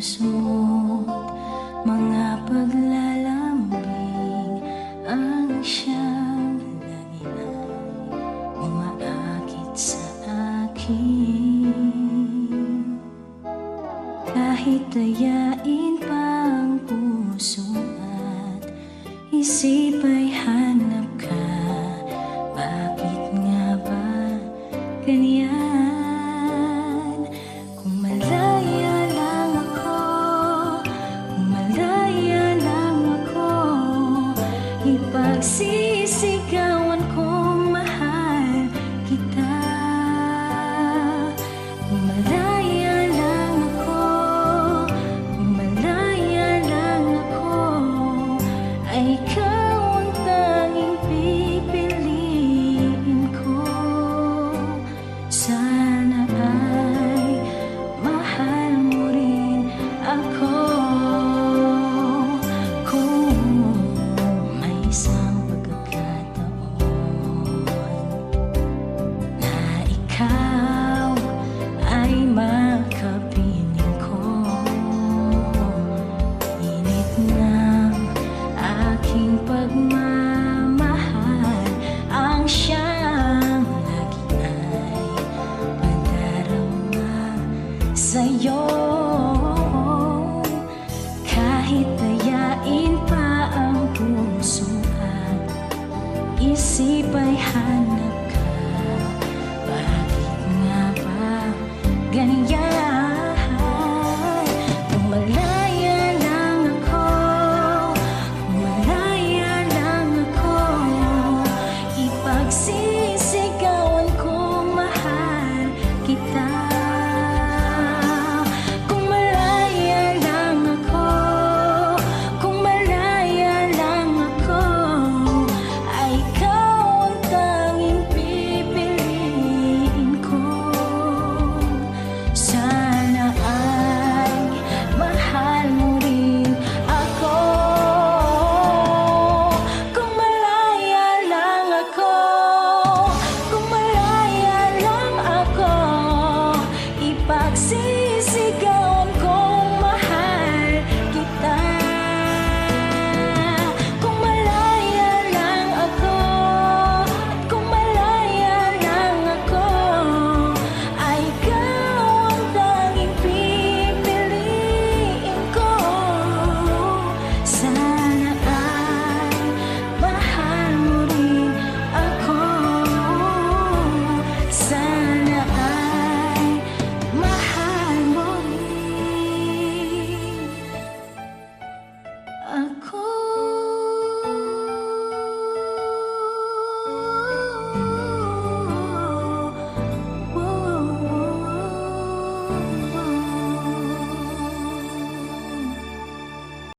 mo't mga paglalambing ang siyang lagi na umaakit sa akin. Kahit dayain pa ang puso at isip ay se secar. time. pagsisisi